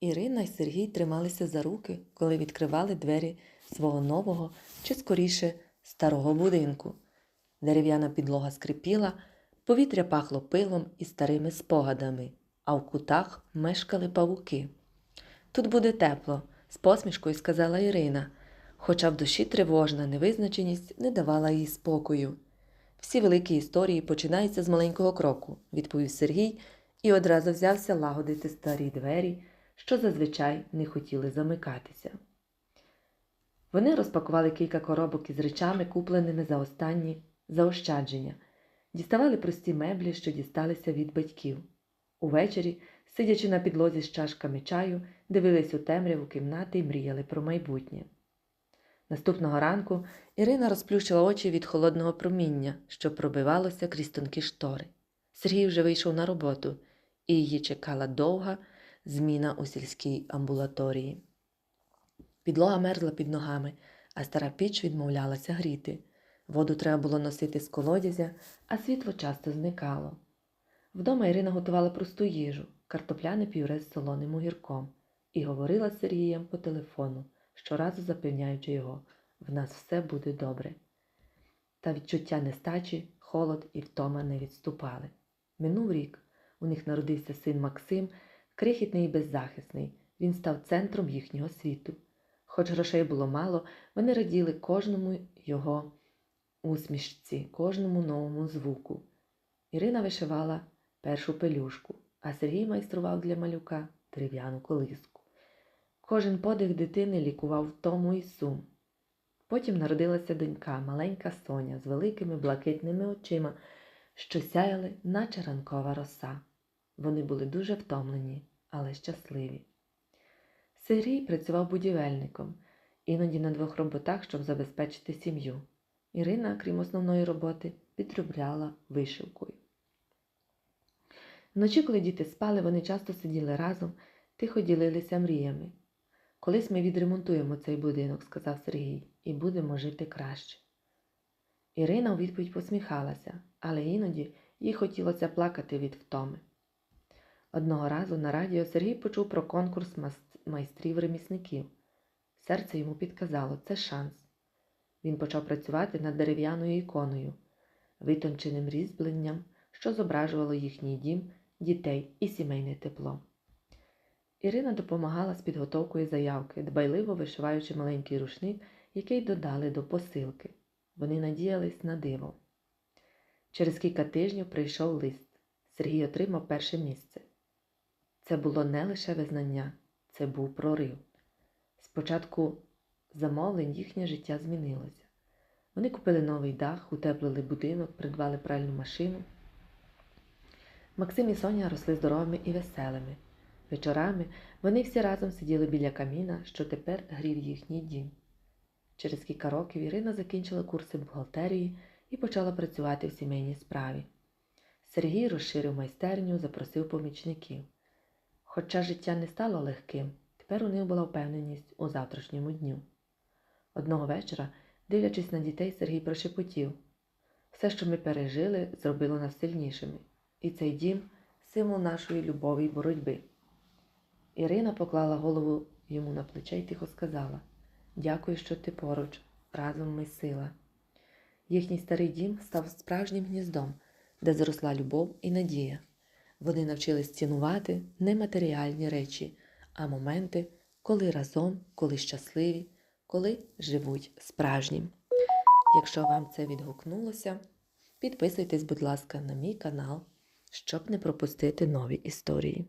Ірина й Сергій трималися за руки, коли відкривали двері свого нового чи скоріше старого будинку. Дерев'яна підлога скрипіла, повітря пахло пилом і старими спогадами, а в кутах мешкали павуки. Тут буде тепло, з посмішкою сказала Ірина, хоча в душі тривожна невизначеність не давала їй спокою. Всі великі історії починаються з маленького кроку, відповів Сергій і одразу взявся лагодити старі двері, що зазвичай не хотіли замикатися. Вони розпакували кілька коробок із речами, купленими за останні заощадження, діставали прості меблі, що дісталися від батьків. Увечері, сидячи на підлозі з чашками чаю, дивились у темряву кімнати і мріяли про майбутнє. Наступного ранку Ірина розплющила очі від холодного проміння, що пробивалося крізь тонкі штори. Сергій вже вийшов на роботу, і її чекала довга зміна у сільській амбулаторії. Підлога мерзла під ногами, а стара піч відмовлялася гріти. Воду треба було носити з колодязя, а світло часто зникало. Вдома Ірина готувала просту їжу, картопляне пюре з солоним огірком, і говорила з Сергієм по телефону, щоразу запевняючи його, в нас все буде добре. Та відчуття нестачі, холод і втома не відступали. Минув рік. У них народився син Максим, крихітний і беззахисний. Він став центром їхнього світу. Хоч грошей було мало, вони раділи кожному його усмішці, кожному новому звуку. Ірина вишивала першу пелюшку, а Сергій майстрував для малюка дерев'яну колиску. Кожен подих дитини лікував втому і сум. Потім народилася донька, маленька Соня з великими блакитними очима, що сяяли, наче ранкова роса. Вони були дуже втомлені, але щасливі. Сергій працював будівельником, іноді на двох роботах, щоб забезпечити сім'ю. Ірина, крім основної роботи, підробляла вишивкою. Вночі, коли діти спали, вони часто сиділи разом, тихо ділилися мріями. Колись ми відремонтуємо цей будинок, сказав Сергій, і будемо жити краще. Ірина у відповідь посміхалася, але іноді їй хотілося плакати від втоми. Одного разу на радіо Сергій почув про конкурс майстрів-ремісників. Серце йому підказало це шанс. Він почав працювати над дерев'яною іконою, витонченим різьбленням, що зображувало їхній дім, дітей і сімейне тепло. Ірина допомагала з підготовкою заявки, дбайливо вишиваючи маленький рушник, який додали до посилки. Вони надіялись на диво. Через кілька тижнів прийшов лист. Сергій отримав перше місце. Це було не лише визнання, це був прорив. Спочатку замовлень їхнє життя змінилося. Вони купили новий дах, утеплили будинок, придбали пральну машину. Максим і Соня росли здоровими і веселими. Вечорами вони всі разом сиділи біля каміна, що тепер грів їхній дім. Через кілька років Ірина закінчила курси бухгалтерії і почала працювати в сімейній справі. Сергій розширив майстерню, запросив помічників. Хоча життя не стало легким, тепер у них була впевненість у завтрашньому дню. Одного вечора, дивлячись на дітей, Сергій прошепотів все, що ми пережили, зробило нас сильнішими, і цей дім символ нашої любові й боротьби. Ірина поклала голову йому на плече й тихо сказала Дякую, що ти поруч, разом ми сила. Їхній старий дім став справжнім гніздом, де зросла любов і надія. Вони навчились цінувати не матеріальні речі, а моменти, коли разом, коли щасливі, коли живуть справжнім. Якщо вам це відгукнулося, підписуйтесь, будь ласка, на мій канал, щоб не пропустити нові історії.